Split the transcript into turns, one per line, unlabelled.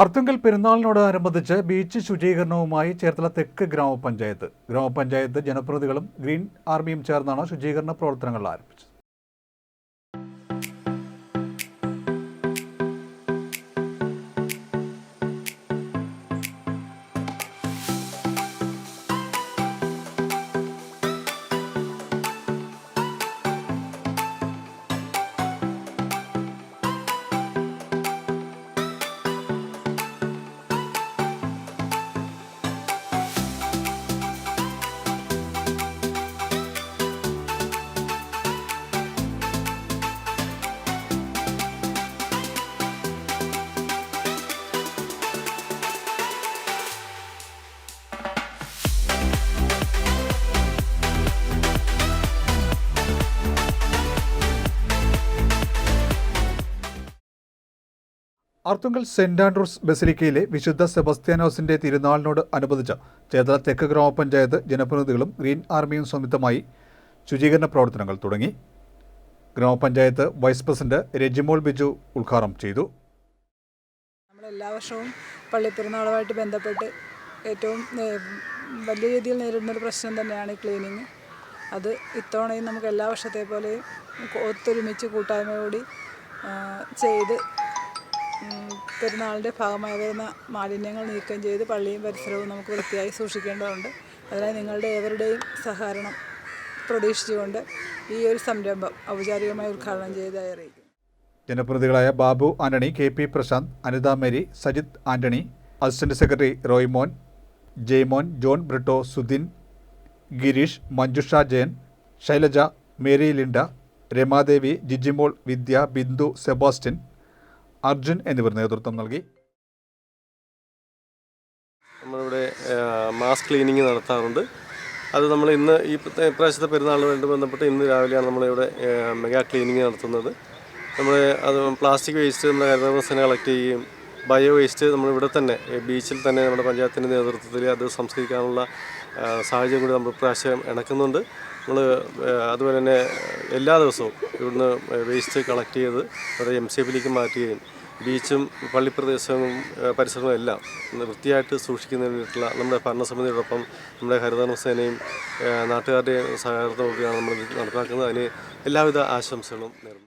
അർത്തുങ്കൽ പെരുന്നാളിനോടനുബന്ധിച്ച് ബീച്ച് ശുചീകരണവുമായി ചേർത്തല തെക്ക് ഗ്രാമപഞ്ചായത്ത്. ഗ്രാമപഞ്ചായത്ത് ജനപ്രതിനിധികളും ഗ്രീൻ ആർമിയും ചേർന്നാണ് ശുചീകരണ പ്രവർത്തനങ്ങൾ ആരംഭിച്ചത്. അർത്തുങ്കൽ സെന്റ് ആൻഡ്രൂസ് ബസിലിക്കയിലെ വിശുദ്ധ സെബസ്ത്യാനോസിന്റെ തിരുനാളിനോട് അനുബന്ധിച്ച് ചേതല തെക്ക് ഗ്രാമപഞ്ചായത്ത് ജനപ്രതിനിധികളും ഗ്രീൻ ആർമിയും സംയുക്തമായി ശുചീകരണ പ്രവർത്തനങ്ങൾ തുടങ്ങി. ഗ്രാമപഞ്ചായത്ത് വൈസ് പ്രസിഡന്റ് രജിമോൾ ബിജു ഉദ്ഘാടനം ചെയ്തു.
നമ്മൾ എല്ലാ വർഷവും പള്ളിപ്പെരുന്നാളുമായിട്ട് ബന്ധപ്പെട്ട് ഏറ്റവും വലിയ രീതിയിൽ നേരിടുന്ന ഒരു പ്രശ്നം തന്നെയാണ് ഈ ക്ലീനിങ്. അത് ഇത്തവണയും നമുക്ക് എല്ലാ വർഷത്തെ പോലെയും ഒത്തൊരുമിച്ച് കൂട്ടായ്മയോടി ചെയ്ത് പെരുന്നാളിന്റെ ഭാഗമായി വരുന്ന മാലിന്യങ്ങൾ നീക്കം ചെയ്ത് പള്ളിയും പരിസരവും നമുക്ക് വൃത്തിയായി സൂക്ഷിക്കേണ്ടതുണ്ട്. അതിനായി നിങ്ങളുടെ ഏവരുടെയും സഹകരണം പ്രതീക്ഷിച്ചുകൊണ്ട് ഈ ഒരു സംരംഭം ഔപചാരികമായി ഉദ്ഘാടനം ചെയ്തതായി അറിയിക്കും
ജനപ്രതികളായ Babu Antony K P Prashanth Anitha Mary Sajith Antony assistant secretary Roymon Jaimon John Britto Sudhin Girish Manjusha Jayan Shailaja Mary Linda Ramadevi Jijimol Vidya Bindu Sebastian Arjun എന്നിവർ നേതൃത്വം നൽകി.
നമ്മളിവിടെ മാസ് ക്ലീനിങ് നടത്താറുണ്ട്. അത് നമ്മൾ ഇന്ന് ഈ ഇപ്രാവശ്യത്തെ പെരുന്നാളുമായിട്ട് ബന്ധപ്പെട്ട് ഇന്ന് രാവിലെയാണ് നമ്മളിവിടെ മെഗാ ക്ലീനിങ് നടത്തുന്നത്. നമ്മൾ അത് പ്ലാസ്റ്റിക് വേസ്റ്റ് നമ്മുടെ ഹരിതകർമ്മസേന കളക്ട് ചെയ്യുകയും ബയോ വേസ്റ്റ് നമ്മളിവിടെ തന്നെ ബീച്ചിൽ തന്നെ നമ്മുടെ പഞ്ചായത്തിന്റെ നേതൃത്വത്തിൽ അത് സംസ്കരിക്കാനുള്ള സാഹചര്യം കൂടി നമ്മൾ പ്രാവശ്യം ഇണക്കുന്നുണ്ട്. നമ്മൾ അതുപോലെ തന്നെ എല്ലാ ദിവസവും ഇവിടുന്ന് വേസ്റ്റ് കളക്ട് ചെയ്ത് അത് എം സി എഫിലേക്ക് മാറ്റുകയും ബീച്ചും പള്ളിപ്രദേശവും പരിസരവും എല്ലാം വൃത്തിയായിട്ട് സൂക്ഷിക്കുന്നതിന് വേണ്ടിയിട്ടുള്ള നമ്മുടെ ഭരണസമിതിയോടൊപ്പം നമ്മുടെ ഹരിതകർമ്മസേനയും സേനയും നാട്ടുകാരുടെയും സഹകരണത്തോടെയാണ് നമ്മൾ നടപ്പാക്കുന്നത്. അതിന് എല്ലാവിധ ആശംസകളും നേരുന്നു.